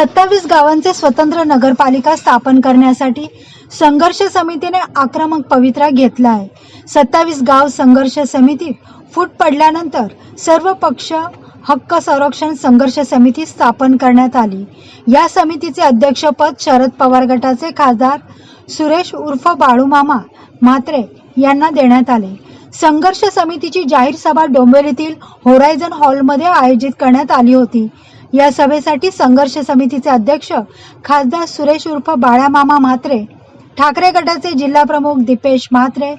सत्तावीस गावांचे स्वतंत्र नगरपालिका स्थापन करण्यासाठी संघर्ष समितीने आक्रमक पवित्रा घेतला आहे. सत्तावीस गाव संघर्ष समितीत फूट पडल्यानंतर सर्व पक्ष हक्क संरक्षण संघर्ष समिती स्थापन करण्यात आली. या समितीचे अध्यक्षपद शरद पवार गटाचे खासदार सुरेश उर्फ बाळूमामा म्हात्रे यांना देण्यात आले. संघर्ष समितीची जाहीर सभा डोंबिवलीतील होरायझन हॉलमध्ये आयोजित करण्यात आली होती. या सभेसाठी संघर्ष समितीचे अध्यक्ष खासदार सुरेश उर्फ बाळामामा म्हात्रे ठाकरे गटाचे जिल्हा प्रमुख दीपेश म्हात्रे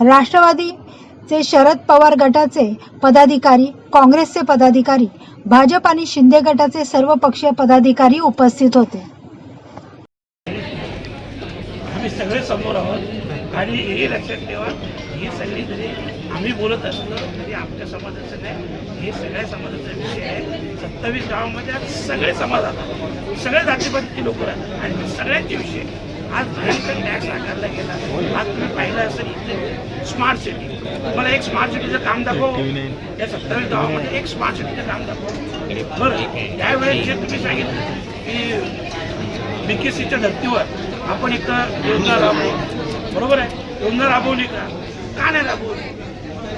राष्ट्रवादीचे शरद पवार गटाचे पदाधिकारी काँग्रेसचे पदाधिकारी भाजप आणि शिंदे गटाचे सर्व पक्षीय पदाधिकारी उपस्थित होते. आम्ही सगळे समोर आहोत. आणि हे लक्षात ठेवा ही सगळी जरी आम्ही बोलत असलो तरी आमच्या समाजाचं नाही. हे सगळ्या समाजाचा विषय आहे. सत्तावीस गावामध्ये आज सगळे समाज राहतात सगळे जातीपातीचे लोक राहतात. आणि सगळ्यांचे विषय आज भयंकर टॅक्स आकारला गेला. आज तुम्ही पाहिलं असेल इथे स्मार्ट सिटी मला एक स्मार्ट सिटीचं काम दाखव. या सत्तावीस गावामध्ये एक स्मार्ट सिटीचं काम दाखव. बरं त्यावेळेस जे तुम्ही सांगितलं की बी के सीच्या धर्तीवर आपण एक योजना राबवू. बरोबर आहे? योजना राबवली का का नाही राबवली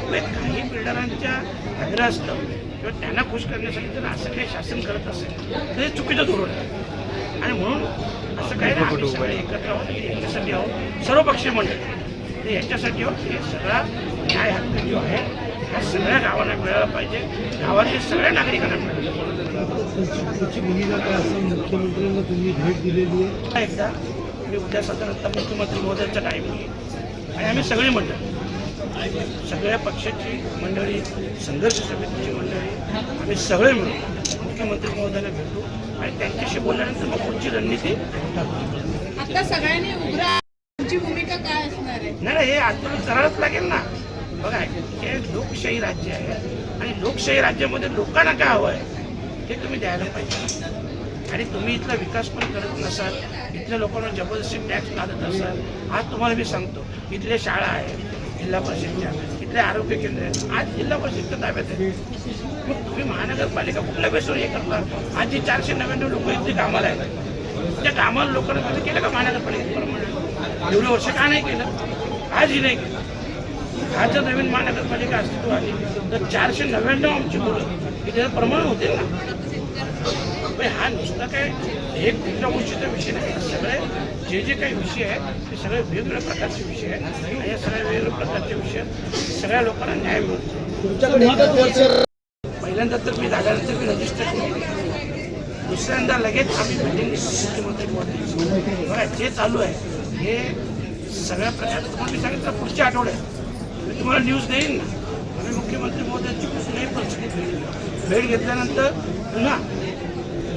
म्हणजे काही बिल्डरांच्या आग्रह असतं किंवा त्यांना खुश करण्यासाठी जर असं काही शासन करत असेल तर हे चुकीचं धोरण आहे. आणि म्हणून असं काही नाही सगळे एकत्र आहोत याच्यासाठी आहोत. सर्व पक्षीय मंडळ ते याच्यासाठी आहोत हे सगळा न्याय हक्क जो आहे या सगळ्या गावांना मिळाला पाहिजे. गावातील सगळ्या नागरिकांना मिळाला दिलेली आहे. एकदा मी उद्या साधारणतः मुख्यमंत्री महोदयांचा टाईम घेईन आणि आम्ही सगळी मंडळी. सगळ्या पक्षाची मंडळी संघर्ष समितीची मंडळी आम्ही सगळे मिळून मुख्यमंत्री महोदयांना भेटू आणि त्यांच्याशी बोलल्यानंतर मग पुढची रणनीती. आता सगळ्यांनी उग्र भूमिका काय असणार आहे? नाही नाही, हे आंदोलन करावंच लागेल ना. बघा हे लोकशाही राज्य आहे. आणि लोकशाही राज्यामध्ये लोकांना काय हवं आहे हे तुम्ही द्यायला पाहिजे. आणि तुम्ही इथला विकास पण करत नसाल इथल्या लोकांना जबरदस्ती टॅक्स लादत असाल आज तुम्हाला मी सांगतो इथल्या शाळा आहेत जिल्हा परिषदच्या इथले आरोग्य केंद्र आहेत आज जिल्हा परिषदच्या ताब्यात आहे मग तुम्ही महानगरपालिका कुठल्या बेसवर हे करता? आज जी चारशे नव्याण्णव लोक इथे कामाला आहेत त्या कामाला लोकांना कसं केलं का महानगरपालिकेप्रमाणे एवढे वर्ष का नाही केलं? आजही नाही केलं. आज जर नवीन महानगरपालिका अस्तित्व आली तर चारशे नव्याण्णव आमची मुलं इथे प्रमाण होते ना? म्हणजे हा नुसता काय हे कुठल्या गोष्टीचा विषय नाही. सगळे जे जे काही विषय आहेत ते सगळे वेगवेगळ्या प्रकारचे विषय आहेत. आणि या सगळ्या वेगवेगळ्या प्रकारचे विषय सगळ्या लोकांना न्याय मिळतो. पहिल्यांदा तर मी झाल्यानंतर मी रजिस्टर केली. दुसऱ्यांदा लगेच आम्ही मिटिंग मुख्यमंत्री महोदयांची. बघा जे चालू आहे हे सगळ्या प्रकारचं तुम्हाला मी सांगितलं पुढच्या आठवड्यात मी तुम्हाला न्यूज देईन ना. आम्ही मुख्यमंत्री महोदयांची कुठल्याही परिस्थितीत भेट घेतल्यानंतर पुन्हा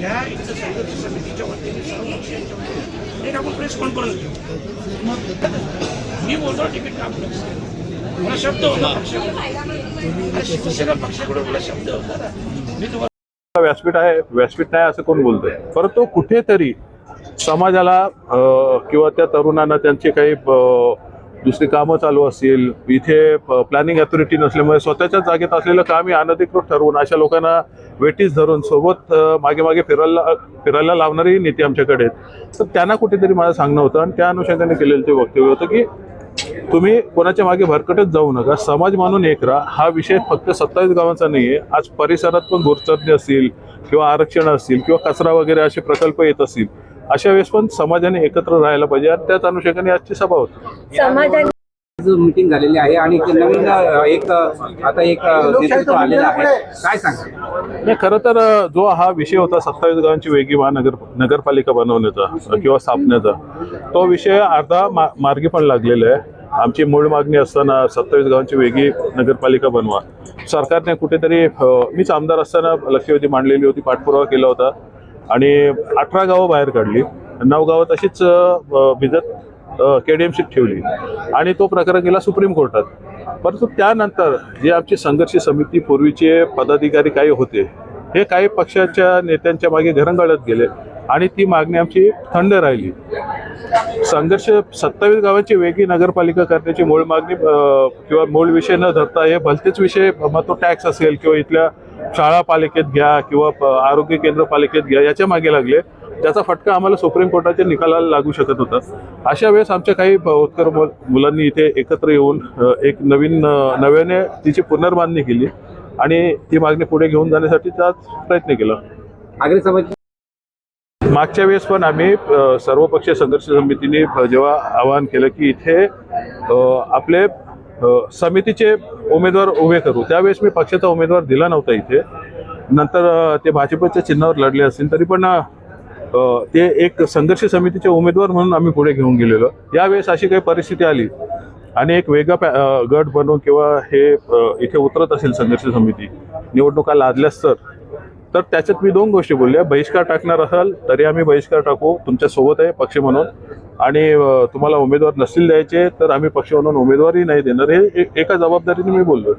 या इथं संघर्ष समितीच्या वतीने सर्व पक्षांच्या वतीने. एक आपण प्रेस कॉन्फरन्स घेऊ. मी बोलतो तिकीट कापलं मला शब्द होता शिवसेना मला शब्द होता. मी तुम्हाला व्यासपीठ आहे व्यासपीठ नाही असं कोण बोलतोय? परंतु कुठेतरी समाजाला किंवा त्या तरुणांना त्यांचे काही दुसरी कामं चालू असतील. इथे प्लॅनिंग अथॉरिटी नसल्यामुळे स्वतःच्या जागेत असलेलं काम हे अनधिकृत ठरवून अशा लोकांना वेटीस धरून सोबत मागे मागे फिरायला फिरायला लावणारी नेते आमच्याकडे आहेत. तर त्यांना कुठेतरी माझं सांगणं होतं आणि त्या अनुषंगाने केलेलं ते वक्तव्य होतं की तुम्ही कोणाच्या मागे भरकटच जाऊ नका. समाज मानून एक राहा. हा विषय फक्त सत्तावीस गावांचा आहे आज परिसरात पण भूरचरणी असतील किंवा आरक्षण असतील किंवा कचरा वगैरे असे प्रकल्प येत असतील. अशा वेळेस पण समाजाने एकत्र राहायला पाहिजे. आणि त्याच अनुषंगाने आजची सभा होती. मीटिंग झालेली आहे आणि नवीन एक आता एक नेतृत्व आलेलं आहे. काय सांगा नाही खरं तर जो हा विषय होता सत्तावीस गावांची वेगळी महानगर नगरपालिका बनवण्याचा किंवा स्थापनेचा तो विषय अर्धा मा मार्गी पण लागलेला आहे. आमची मूळ मागणी असताना सत्तावीस गावांची वेगळी नगरपालिका बनवा. सरकारने कुठेतरी मीच आमदार असताना लक्षवेधी मांडलेली होती पाठपुरावा केला होता. आणि अठरा गावं बाहेर काढली. नऊ गावं तशीच भिजत केडीएमसीत ठेवली. आणि तो प्रकार गेला सुप्रीम कोर्टात. परंतु त्यानंतर जे आमची संघर्ष समिती पूर्वीचे पदाधिकारी काही होते हे काही पक्षाच्या नेत्यांच्या मागे घरंगळत गेले आणि ती मागणी आमची थंड राहिली. संघर्ष सत्तावीस गावांची वेगळी नगरपालिका करण्याची मूळ मागणी किंवा मूळ विषय न धरता हे भलतेच विषय मग तो टॅक्स असेल किंवा इथल्या शाळा पालिकेत घ्या किंवा आरोग्य केंद्र पालिकेत घ्या याच्या मागे लागले. त्याचा फटका आम्हाला सुप्रीम कोर्टाच्या निकालाला लागू शकत होता. अशा वेळेस आमच्या काही मु- मुलांनी इथे एकत्र येऊन एक नवीन नव्याने तिची पुनर्बांधणी केली आणि ती मागणी पुढे घेऊन जाण्यासाठीचा प्रयत्न केला. आगरी समाज मागच्या वेळेस पण आम्ही सर्वपक्षीय संघर्ष समितीने जेव्हा आवाहन केलं की इथे आपले समितीचे उमेदवार उभे करू. त्यावेळेस मी पक्षाचा उमेदवार दिला नव्हता इथे. नंतर ते भाजपच्या चिन्हावर लढले असतील तरी पण ते एक संघर्ष समितीचे उमेदवार म्हणून आम्ही पुढे घेऊन गेलेलो. यावेळेस अशी काही परिस्थिती आली आणि एक वेगळा पॅ- गट बनवून किंवा हे इथे उतरत असेल संघर्ष समिती निवडणुका लादल्यास तर. तर त्याच्यात मी दोन गोष्टी बोलल्या बहिष्कार टाकणार असाल तरी आम्ही बहिष्कार टाकू. तुमच्यासोबत आहे पक्ष म्हणून. आणि तुम्हाला उमेदवार नसतील द्यायचे तर आम्ही पक्ष म्हणून उमेदवारही नाही देणार. हे एका जबाबदारीने मी बोललो